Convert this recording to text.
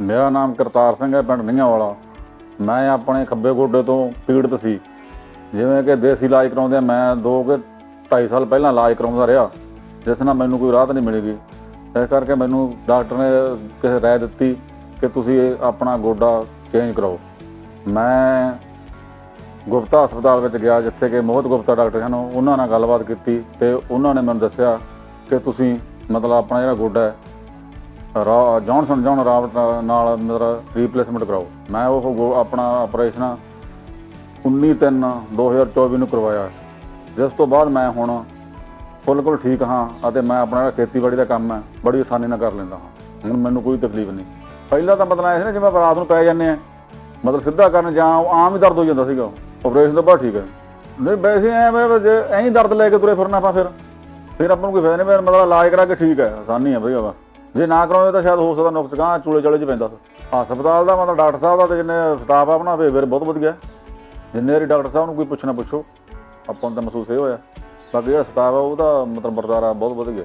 ਮੇਰਾ ਨਾਮ ਕਰਤਾਰ ਸਿੰਘ ਹੈ, ਪਿੰਡ ਨਿੰਗਾ ਵਾਲਾ। ਮੈਂ ਆਪਣੇ ਖੱਬੇ ਗੋਡੇ ਤੋਂ ਪੀੜਤ ਸੀ। ਜਿਵੇਂ ਕਿ ਦੇਸੀ ਇਲਾਜ ਕਰਾਉਂਦੇ ਮੈਂ ਦੋ ਕਿ 2.5 ਸਾਲ ਪਹਿਲਾਂ ਇਲਾਜ ਕਰਾਉਂਦਾ ਰਿਹਾ, ਜਿਸ ਨਾਲ ਮੈਨੂੰ ਕੋਈ ਰਾਹਤ ਨਹੀਂ ਮਿਲੇਗੀ। ਇਸ ਕਰਕੇ ਮੈਨੂੰ ਡਾਕਟਰ ਨੇ ਕਿਸੇ ਰਾਏ ਦਿੱਤੀ ਕਿ ਤੁਸੀਂ ਆਪਣਾ ਗੋਡਾ ਚੇਂਜ ਕਰਾਓ। ਮੈਂ ਗੁਪਤਾ ਹਸਪਤਾਲ ਵਿੱਚ ਗਿਆ, ਜਿੱਥੇ ਕਿ ਮੋਹਤ ਗੁਪਤਾ ਡਾਕਟਰ ਹਨ, ਉਹਨਾਂ ਨਾਲ ਗੱਲਬਾਤ ਕੀਤੀ ਤੇ ਉਹਨਾਂ ਨੇ ਮੈਨੂੰ ਦੱਸਿਆ ਕਿ ਤੁਸੀਂ ਮਤਲਬ ਆਪਣਾ ਜਿਹੜਾ ਗੋਡਾ ਹੈ ਜੌਨਸਨ ਜੌਨ ਰਾਬਟ ਨਾਲ ਮੇਰਾ ਰੀਪਲੇਸਮੈਂਟ ਕਰਾਓ। ਮੈਂ ਉਹ ਗੋ- ਆਪਣਾ ਆਪਰੇਸ਼ਨ 19 3 2024 ਨੂੰ ਕਰਵਾਇਆ। ਜਿਸ ਤੋਂ ਬਾਅਦ ਮੈਂ ਹੁਣ ਬਿਲਕੁਲ ਠੀਕ ਹਾਂ ਅਤੇ ਮੈਂ ਆਪਣਾ ਜਿਹੜਾ ਖੇਤੀਬਾੜੀ ਦਾ ਕੰਮ ਹੈ, ਬੜੀ ਆਸਾਨੀ ਨਾਲ ਕਰ ਲੈਂਦਾ ਹਾਂ। ਹੁਣ ਮੈਨੂੰ ਕੋਈ ਤਕਲੀਫ ਨਹੀਂ। ਪਹਿਲਾਂ ਤਾਂ ਮਤਲਬ ਐਸੇ ਨਾ ਜਿਵੇਂ ਆਪਾਂ ਰਾਤ ਨੂੰ ਪੈ ਜਾਂਦੇ ਆ ਮਤਲਬ ਸਿੱਧਾ ਕਰਨ ਜਾਂ ਆਮ ਹੀ ਦਰਦ ਹੋ ਜਾਂਦਾ ਸੀਗਾ। ਆਪਰੇਸ਼ਨ ਤੋਂ ਬਾਅਦ ਠੀਕ ਹੈ। ਨਹੀਂ, ਵੈਸੇ ਐ ਜੇ ਐਂ ਹੀ ਦਰਦ ਲੈ ਕੇ ਤੁਰੇ ਫਿਰਨਾ ਆਪਾਂ ਫਿਰ। ਫਿਰ ਆਪਾਂ ਨੂੰ ਕੋਈ ਫਾਇਦਾ ਨਹੀਂ ਮਤਲਬ ਇਲਾਜ ਕਰਾ ਕੇ ਠੀਕ ਹੈ। ਆਸਾਨੀ ਹੈ ਵਧੀਆ ਵਾ ਜੇ ਨਾ ਕਰਾਉਂਦੇ ਤਾਂ ਸ਼ਾਇਦ ਹੋ ਸਕਦਾ ਨੁਕਸ ਗਾਂ ਚੂਲੇ ਚਲੇ ਚ ਪੈਂਦਾ ਹਸਪਤਾਲ ਦਾ ਮਤਲਬ ਡਾਕਟਰ ਸਾਹਿਬ ਦਾ ਤੇ ਜਿੰਨੇ ਸਟਾਫ ਆ ਆਪਣਾ, ਫਿਰ ਬਹੁਤ ਵਧੀਆ। ਜਿੰਨੇ ਵਾਰੀ ਡਾਕਟਰ ਸਾਹਿਬ ਨੂੰ ਕੋਈ ਪੁੱਛਣਾ ਪੁੱਛੋ, ਆਪਾਂ ਨੂੰ ਤਾਂ ਮਹਿਸੂਸ ਇਹ ਹੋਇਆ। ਬਾਕੀ ਜਿਹੜਾ ਸਟਾਫ ਆ ਉਹਦਾ ਮਤਲਬ ਵਰਤਾਰਾ ਬਹੁਤ ਵਧੀਆ।